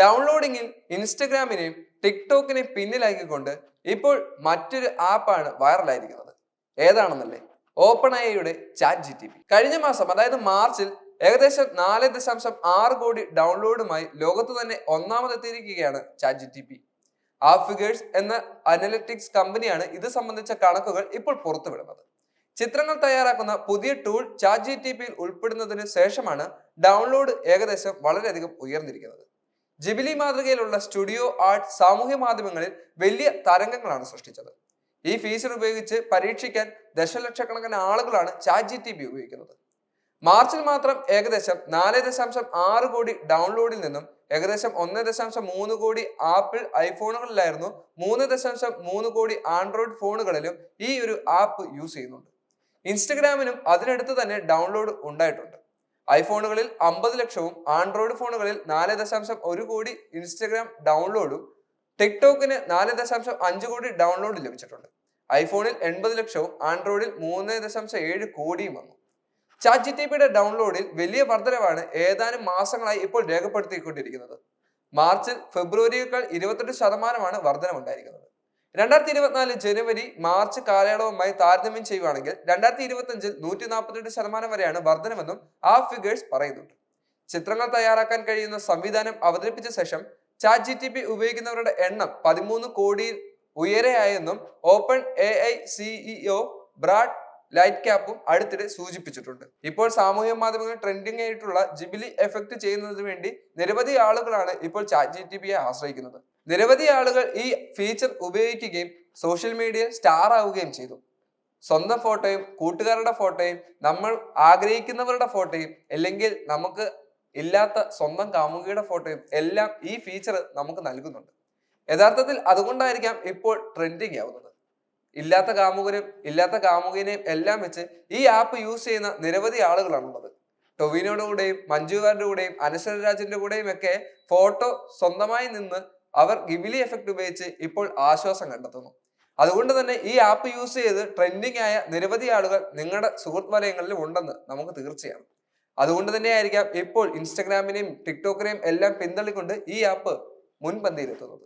ഡൗൺലോഡിങ്ങിൽ ഇൻസ്റ്റഗ്രാമിനെയും ടിക്ടോക്കിനെയും പിന്നിലാക്കിക്കൊണ്ട് ഇപ്പോൾ മറ്റൊരു ആപ്പാണ് വൈറലായിരിക്കുന്നത്. ഏതാണെന്നല്ലേ? ഓപ്പൺ ഐയുടെ ചാറ്റ് ജി ടി പി കഴിഞ്ഞ മാസം അതായത് മാർച്ചിൽ ഏകദേശം നാല് ദശാംശം ആറ് കോടി ഡൗൺലോഡുമായി ലോകത്ത് തന്നെ ഒന്നാമതെത്തിയിരിക്കുകയാണ് chat G P T Appfigures എന്ന അനലിറ്റിക്സ് കമ്പനിയാണ് ഇത് സംബന്ധിച്ച കണക്കുകൾ ഇപ്പോൾ പുറത്തുവിടുന്നത്. ചിത്രങ്ങൾ തയ്യാറാക്കുന്ന പുതിയ ടൂൾ ചാറ്റ് ജി ടി പിയിൽ ഉൾപ്പെടുന്നതിന് ശേഷമാണ് ഡൗൺലോഡ് ഏകദേശം വളരെയധികം ഉയർന്നിരിക്കുന്നത്. ജിബിലി മാതൃകയിലുള്ള സ്റ്റുഡിയോ ആർട്ട് സാമൂഹ്യ മാധ്യമങ്ങളിൽ വലിയ തരംഗങ്ങളാണ് സൃഷ്ടിച്ചത്. ഈ ഫീച്ചർ ഉപയോഗിച്ച് പരീക്ഷിക്കാൻ ദശലക്ഷക്കണക്കിന് ആളുകളാണ് ചാറ്റ് ജി ടി ബി ഉപയോഗിക്കുന്നത്. മാർച്ചിൽ മാത്രം ഏകദേശം നാല് ദശാംശം ആറ് കോടി ഡൗൺലോഡിൽ നിന്നും ഏകദേശം ഒന്ന് ദശാംശം മൂന്ന് കോടി ആപ്പിൾ ഐഫോണുകളിലായിരുന്നു മൂന്ന് ദശാംശം മൂന്ന് കോടി ആൻഡ്രോയിഡ് ഫോണുകളിലും ഈ ഒരു ആപ്പ് യൂസ് ചെയ്യുന്നുണ്ട്. ഇൻസ്റ്റഗ്രാമിനും അതിനടുത്ത് തന്നെ ഡൗൺലോഡ് ഉണ്ടായിട്ടുണ്ട്. ഐഫോണുകളിൽ അമ്പത് ലക്ഷവും ആൻഡ്രോയിഡ് ഫോണുകളിൽ നാല് ദശാംശം ഒരു കോടി ഇൻസ്റ്റഗ്രാം ഡൗൺലോഡും ടിക്ടോക്കിന് നാല് ദശാംശം അഞ്ച് കോടി ഡൗൺലോഡ് ലഭിച്ചിട്ടുണ്ട്. ഐഫോണിൽ എൺപത് ലക്ഷവും ആൻഡ്രോയിഡിൽ മൂന്ന് ദശാംശം ഏഴ് കോടിയും വന്നു. ചാറ്റ് ജി ടി പിയുടെ ഡൗൺലോഡിൽ വലിയ വർധനവാണ് ഏതാനും മാസങ്ങളായി ഇപ്പോൾ രേഖപ്പെടുത്തിക്കൊണ്ടിരിക്കുന്നത്. മാർച്ചിൽ ഫെബ്രുവരിയേക്കാൾ ഇരുപത്തെട്ട് ശതമാനമാണ് വർധനമുണ്ടായിരിക്കുന്നത് രണ്ടായിരത്തി ഇരുപത്തിനാല് ജനുവരി മാർച്ച് കാലയളവുമായി താരതമ്യം ചെയ്യുകയാണെങ്കിൽ രണ്ടായിരത്തി ഇരുപത്തി അഞ്ചിൽ നൂറ്റി നാൽപ്പത്തിരണ്ട് ശതമാനം വരെയാണ് വർധനമെന്നും ആ ഫിഗേഴ്സ് പറയുന്നുണ്ട്. ചിത്രങ്ങൾ തയ്യാറാക്കാൻ കഴിയുന്ന സംവിധാനം അവതരിപ്പിച്ച ശേഷം ചാറ്റ് ജി ടി പി ഉപയോഗിക്കുന്നവരുടെ എണ്ണം പതിമൂന്ന് കോടിയിൽ ഉയരെയായെന്നും open A I CEO Brad ലൈറ്റ് ക്യാപ്പും അടുത്തിടെ സൂചിപ്പിച്ചിട്ടുണ്ട്. ഇപ്പോൾ സാമൂഹ്യ മാധ്യമങ്ങളിൽ ട്രെൻഡിംഗ് ആയിട്ടുള്ള ജിബിലി എഫക്ട് ചെയ്യുന്നതിന് വേണ്ടി നിരവധി ആളുകളാണ് ഇപ്പോൾ ചാറ്റ് ജി ടി പിയെ ആശ്രയിക്കുന്നത്. നിരവധി ആളുകൾ ഈ ഫീച്ചർ ഉപയോഗിക്കുകയും സോഷ്യൽ മീഡിയയിൽ സ്റ്റാർ ആവുകയും ചെയ്തു. സ്വന്തം ഫോട്ടോയും കൂട്ടുകാരുടെ ഫോട്ടോയും നമ്മൾ ആഗ്രഹിക്കുന്നവരുടെ ഫോട്ടോയും അല്ലെങ്കിൽ നമുക്ക് ഇല്ലാത്ത സ്വന്തം കാമുകിയുടെ ഫോട്ടോയും എല്ലാം ഈ ഫീച്ചർ നമുക്ക് നൽകുന്നുണ്ട്. യഥാർത്ഥത്തിൽ അതുകൊണ്ടായിരിക്കാം ഇപ്പോൾ ട്രെൻഡിങ് ആവുന്നത്. ഇല്ലാത്ത കാമുകനും ഇല്ലാത്ത കാമുകിനെയും എല്ലാം വെച്ച് ഈ ആപ്പ് യൂസ് ചെയ്യുന്ന നിരവധി ആളുകളാണുള്ളത്. ടൊവിനോയുടെ കൂടെയും മഞ്ജുവാരുടെ കൂടെയും അനശ്വര രാജിന്റെ കൂടെയും ഒക്കെ ഫോട്ടോ സ്വന്തമായി നിന്ന് അവർ ഗിബിലി എഫക്ട് ഉപയോഗിച്ച് ഇപ്പോൾ ആശ്വാസം കണ്ടെത്തുന്നു. അതുകൊണ്ട് തന്നെ ഈ ആപ്പ് യൂസ് ചെയ്ത് ട്രെൻഡിങ് ആയ നിരവധി ആളുകൾ നിങ്ങളുടെ സുഹൃത്ത് വലയങ്ങളിൽ ഉണ്ടെന്ന് നമുക്ക് തീർച്ചയാണ്. അതുകൊണ്ട് തന്നെയായിരിക്കാം ഇപ്പോൾ ഇൻസ്റ്റഗ്രാമിനെയും ടിക്ടോക്കിനെയും എല്ലാം പിന്തള്ളിക്കൊണ്ട് ഈ ആപ്പ് മുൻപന്തിയിലെത്തുന്നത്.